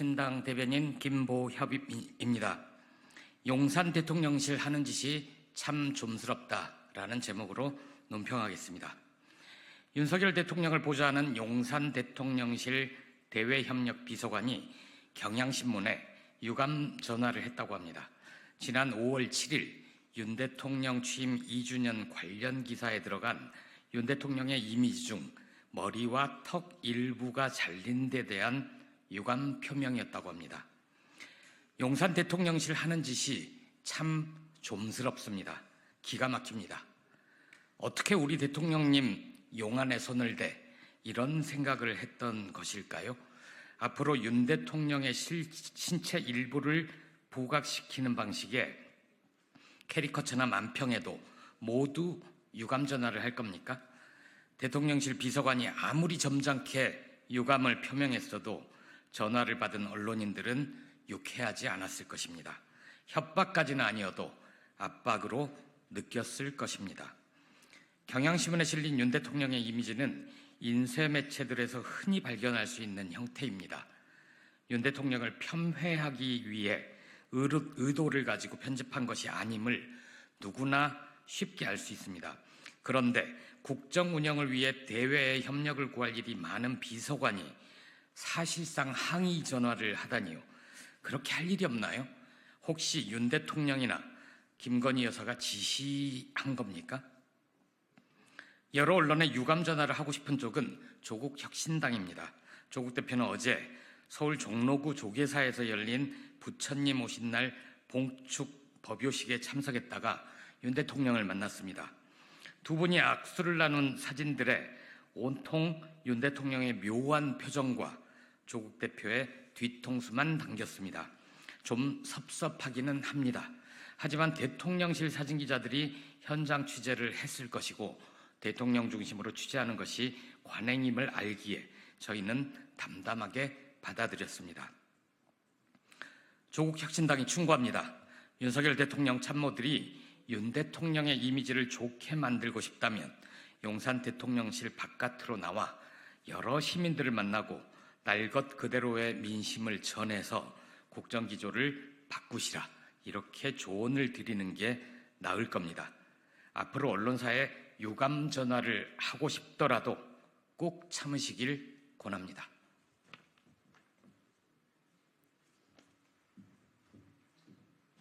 조국혁신당 대변인 김보협입니다. 용산 대통령실 하는 짓이 참 좀스럽다라는 제목으로 논평하겠습니다. 윤석열 대통령을 보좌하는 용산 대통령실 대외협력 비서관이 경향신문에 유감 전화를 했다고 합니다. 지난 5월 7일 윤 대통령 취임 2주년 관련 기사에 들어간 윤 대통령의 이미지 중 머리와 턱 일부가 잘린 데 대한 유감 표명이었다고 합니다. 용산 대통령실 하는 짓이 참 좀스럽습니다. 기가 막힙니다. 어떻게 우리 대통령님 용안에 손을 대 이런 생각을 했던 것일까요? 앞으로 윤 대통령의 실, 신체 일부를 부각시키는 방식의 캐리커처나 만평에도 모두 유감 전화를 할 겁니까? 대통령실 비서관이 아무리 점잖게 유감을 표명했어도 전화를 받은 언론인들은 유쾌하지 않았을 것입니다. 협박까지는 아니어도 압박으로 느꼈을 것입니다. 경향신문에 실린 윤 대통령의 이미지는 인쇄 매체들에서 흔히 발견할 수 있는 형태입니다. 윤 대통령을 폄훼하기 위해 의도를 가지고 편집한 것이 아님을 누구나 쉽게 알 수 있습니다. 그런데 국정 운영을 위해 대외의 협력을 구할 일이 많은 비서관이 사실상 항의 전화를 하다니요. 그렇게 할 일이 없나요? 혹시 윤 대통령이나 김건희 여사가 지시한 겁니까? 여러 언론에 유감 전화를 하고 싶은 쪽은 조국 혁신당입니다. 조국 대표는 어제 서울 종로구 조계사에서 열린 부처님 오신 날 봉축 법요식에 참석했다가 윤 대통령을 만났습니다. 두 분이 악수를 나눈 사진들에 온통 윤 대통령의 묘한 표정과 조국 대표의 뒤통수만 담겼습니다. 좀 섭섭하기는 합니다. 하지만 대통령실 사진 기자들이 현장 취재를 했을 것이고 대통령 중심으로 취재하는 것이 관행임을 알기에 저희는 담담하게 받아들였습니다. 조국 혁신당이 충고합니다. 윤석열 대통령 참모들이 윤 대통령의 이미지를 좋게 만들고 싶다면 용산 대통령실 바깥으로 나와 여러 시민들을 만나고 날 것 그대로의 민심을 전해서 국정 기조를 바꾸시라 이렇게 조언을 드리는 게 나을 겁니다. 앞으로 언론사에 유감 전화를 하고 싶더라도 꼭 참으시길 권합니다.